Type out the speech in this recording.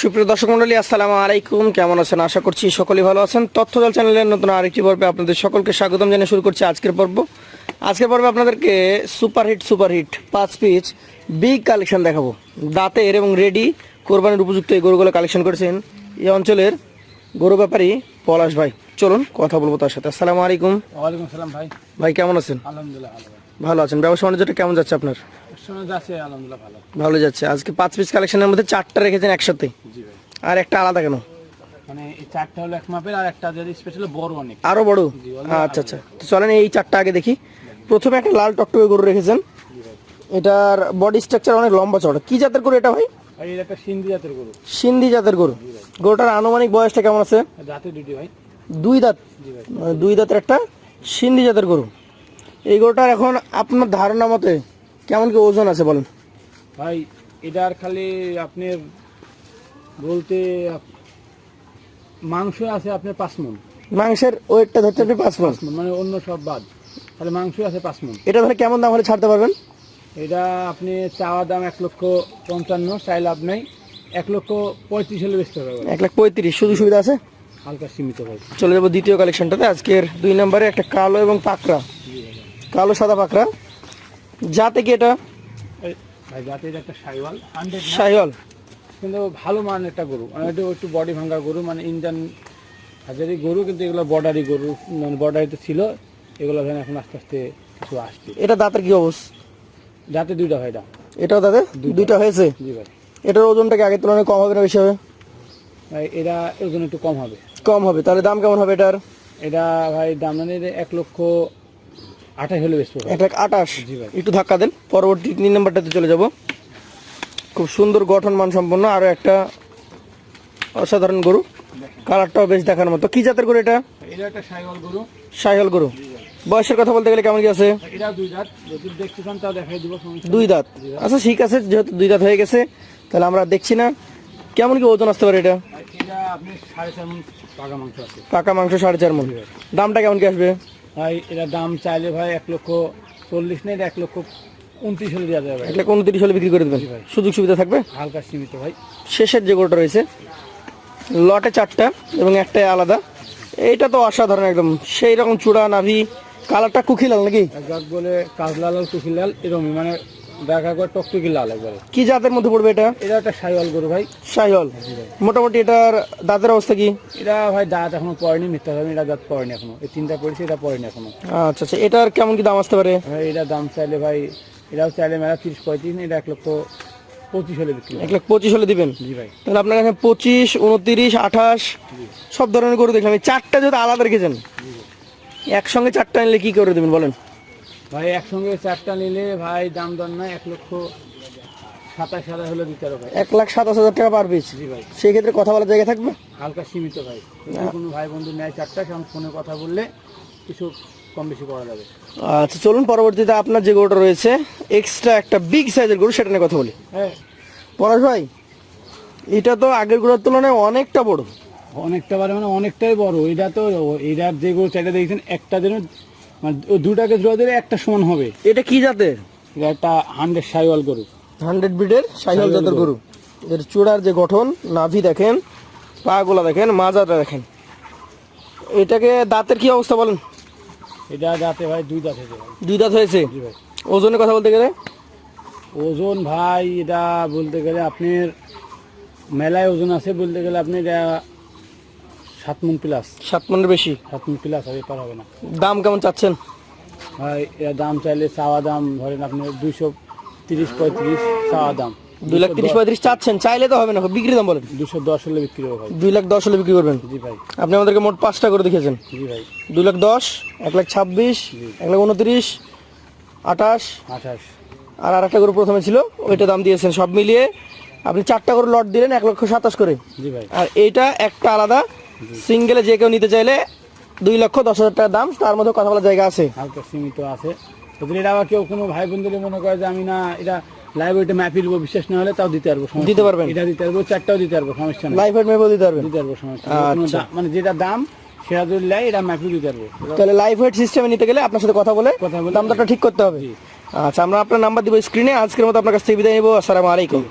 সুপ্রিয় দর্শক মন্ডলী আসসালামু আলাইকুম। কেমন আছেন? আশা করছি সকলেই ভালো আছেন। তথ্যদল চ্যানেলের নতুন আরেকটি পর্বে আপনাদের সকলকে স্বাগতম জানিয়ে শুরু করছি আজকের পর্ব। আজকের পর্বে আপনাদেরকে সুপারহিট সুপারহিট পাঁচ পিচ বিগ কালেকশন দেখাবো। দাঁতের এবং রেডি কোরবানির উপযুক্ত এই গরুগুলো কালেকশন করেছেন এই অঞ্চলের গরু ব্যাপারী পলাশ ভাই। চলুন কথা বলব তার সাথে। আসসালামু আলাইকুম। ওয়ালাইকুম সালাম ভাই। ভাই কেমন আছেন? আলহামদুলিল্লাহ ভালো আছেন। ব্যবসা বাণিজ্যটা কেমন যাচ্ছে আপনার? ভালো। যাচ্ছে। আজকে পাঁচ পিস কালেকশনের মধ্যে চারটা রেখেছেন একসাথে? আর একটা আলাদা কেন? মানে এই চারটা হলো এক মাপের আর একটা যদি স্পেশাল বড় অনেক। আরও বড়? আচ্ছা আচ্ছা। তো চলেন এই চারটা আগে দেখি। প্রথমে একটা লাল টকটকে গরু রেখেছেন। এটার বডি স্ট্রাকচার অনেক লম্বা চড়া কি জাতের গরু এটা ভাই? সিন্ধি জাতের গরু। সিন্ধি জাতের গরু। গরুটার আনুমানিক বয়সটা কেমন আছে? জাতের দুটি ভাই। দুই দাঁত। মানে দুই দাঁতের একটা সিন্ধি জাতের গরু। এই গরুটার এখন আপনার ধারণা মতে কেমন কি ওজন আছে বলেন? ভাই এটার খালি আপনার বলতে মাংস আছে আপনার পাঁচ মন মাংসের ওয়েটটা ধরতে আপনি পাঁচ মণ, মানে অন্য সব বাদ। তাহলে মাংস আছে পাঁচ মন এটা তাহলে কেমন দাম হলে ছাড়তে পারবেন? এটা আপনি চাওয়া দাম এক লক্ষ পঞ্চান্ন চাই লাভ নাই। এক লক্ষ পঁয়ত্রিশ হলে বেচতে হবে এক লাখ পঁয়ত্রিশ সুযোগ সুবিধা আছে? হালকা সীমিত ভাই। চলে যাব দ্বিতীয় কালেকশনটাতে আজকের দুই নম্বরে একটা কালো এবং পাকড়া। কালো সাদা পাকড়া। যাতে কি এটা? জাতের একটা সাইওয়াল কিন্তু ভালো মানের একটা গরু। মানে একটু বডি ভাঙ্গা গরু মানে ইন্ডিয়ান হাজারি গরু কিন্তু এগুলো বর্ডারি গরু মানে বর্ডারিতে ছিল। এগুলো ধরেন এখন আস্তে আস্তে কিছু আসছে। এটা দাঁতের কি অবস্থা? দুইটা হয় এটা। এটাও দাঁতে? দুইটা। হয়েছে? জি ভাই। এটার ওজনটা কি আগের তুলনায় কম হবে না বেশি হবে? ভাই এরা ওজন একটু কম হবে। কম হবে। তাহলে দাম কেমন হবে এটার? এটা ভাই দাম মানে এক লক্ষ আঠাশ হলে বেশি এক আঠাশ। একটু ধাক্কা দেন পরবর্তী তিন নম্বরটাতে চলে যাব। খুব সুন্দর গঠন মান সম্পন্ন আরও একটা অসাধারণ গরু। কালারটাও বেশ দেখার মতো। কি জাতের গরু এটা? সাইহল গরু। বয়সের কথা বলতে গেলে কেমন কি আছে? দুই দাঁত। যদি দেখতে চান তাও দেখাই দিব সমস্যা নেই। দুই দাঁত। আচ্ছা ঠিক আছে যেহেতু দুই দাঁত হয়ে গেছে তাহলে আমরা দেখছি না। কেমন কি ওজন আসতে পারে এটা? আর এটা আপনি সাড়ে চার মন পাকা মাংস আছে। পাকা মাংস সাড়ে চার মন। দামটা কেমন কি আসবে? ভাই এটা দাম চাইলে ভাই এক লক্ষ চল্লিশ নেই এক লক্ষ উনত্রিশ হলে দেওয়া যাবে এক লক্ষ উনত্রিশ হলে বিক্রি করে দেবেন। সুযোগ সুবিধা থাকবে? হালকা সীমিত ভাই। শেষের যে গোটা রয়েছে লটে চারটা এবং একটাই আলাদা। এইটা তো অসাধারণ একদম। সেই রকম চূড়া নাভি কালারটা কুকি লাল নাকি বলে কাজলাল আর কুকিলাল এরকমই মানে দেখা করে টকটকি লাল একবারে। কি জাতের মধ্যে পড়বে এটা? এটা একটা সাইওয়াল গরু ভাই। শাহিওয়াল মোটামুটি এটার দাঁতের অবস্থা কি? এটা ভাই দাঁত এখনও পড়েনি মিথ্যা ভাবে এটা দাঁত পড়েনি এখনও। এই তিনটা পড়েছে এটা পড়েনি এখনও। আচ্ছা আচ্ছা এটার কেমন কি দাম আসতে পারে? ভাই এটা দাম চাইলে ভাই এটাও চাইলে মেলা তিরিশ পঁয়ত্রিশ এটা এক লক্ষ পঁচিশ হলে বিক্রি এক হবে। লাখ পঁচিশ হলে দিবেন? জি ভাই। তাহলে আপনার কাছে পঁচিশ উনত্রিশ আঠাশ সব ধরনের গরু দেখলাম। এই চারটা যদি আলাদা রেখেছেন একসঙ্গে চারটা নিলে কি করে দেবেন বলেন? ভাই একসঙ্গে চারটা নিলে ভাই দাম দর না এক লক্ষ সাতাশ হাজার হলে দিতে হবে এক লাখ সাতাশ হাজার টাকা পার পিস জি ভাই। সেই ক্ষেত্রে কথা বলার জায়গা থাকবে? হালকা সীমিত ভাই। কোনো ভাই বন্ধু নেয় চারটা সেমন ফোনে কথা বললে কিছু কম বেশি করা যাবে। আচ্ছা চলুন পরবর্তীতে আপনার যে গরুটা রয়েছে এক্সট্রা একটা বিগ সাইজের গরু সেটা নিয়ে কথা বলি। হ্যাঁ। পলাশ ভাই এটা তো আগের গরুর তুলনায় অনেকটা বড়। অনেকটা বারে মানে অনেকটাই বড়। এটা তো এটার যে গরু চাইটা দেখছেন একটা যেন মানে দুটাকে জোড়া দিলে একটা সমান হবে। এটা কি জাতের? এটা একটা হান্ড্রেড সাইওয়াল গরু। হান্ড্রেড ব্রিডের সাইকেল জাতের গরু। এর চূড়ার যে গঠন নাভি দেখেন পাগুলা দেখেন মাজাটা দেখেন। এটাকে দাঁতের কি অবস্থা বলেন? এটা যাতে ভাই দুই দাঁত হয়েছে দুই দাঁত হয়েছে? ওজনের কথা বলতে গেলে? ওজন ভাই এটা বলতে গেলে আপনার মেলায় ওজন আছে বলতে গেলে আপনি এটা সাত মন প্লাস সাত মনের বেশি? সাত মন প্লাস হবে পার হবে না। দাম কেমন চাচ্ছেন? ভাই এর দাম চাইলে চাওয়া দাম ধরেন আপনি দুইশো তিরিশ পঁয়ত্রিশ চাওয়া দাম। দুই লাখ তিরিশ পঁয়ত্রিশ চাচ্ছেন চাইলে তো হবে না বিক্রি দাম বলেন। দুশো দশ হলে বিক্রি হবে ভাই। দুই লাখ দশ হলে বিক্রি করবেন? জি ভাই। আপনি আমাদেরকে মোট পাঁচটা করে দেখেছেন জি ভাই। দুই লাখ দশ এক লাখ ছাব্বিশ এক লাখ উনত্রিশ আঠাশ। আঠাশ। আর আর একটা গরু প্রথমে ছিল ওইটা দাম দিয়েছেন সব মিলিয়ে। আপনি চারটা করে লট দিলেন এক লক্ষ সাতাশ করে। জি ভাই। আর এইটা একটা আলাদা সিঙ্গেলে যে কেউ নিতে চাইলে দুই লক্ষ দশ হাজার টাকা দাম তার মধ্যে কথা বলার জায়গা আছে। হালকা সীমিত আছে। যদি এটা আবার কেউ কোনো ভাই বন্ধুদের মনে করে যে আমি না এটা লাইব্রেরিতে ম্যাপি দেবো বিশ্বাস না হলে তাও দিতে পারব দিতে। পারবেন? এটা দিতে পারব চারটাও দিতে পারব সমস্যা নেই। লাইফ হেড মেপও দিতে পারবেন? দিতে পারব সমস্যা আচ্ছা। মানে যেটা দাম সেটা যদি লাই এটা ম্যাপি দিতে পারব। তাহলে লাইফ হেড সিস্টেমে নিতে গেলে আপনার সাথে কথা বলে কথা বলে- দামটা ঠিক করতে হবে। আচ্ছা আমরা আপনার নাম্বার দিব স্ক্রিনে আজকের মতো আপনার কাছ থেকে বিদায় নেব। আসসালামু আলাইকুম।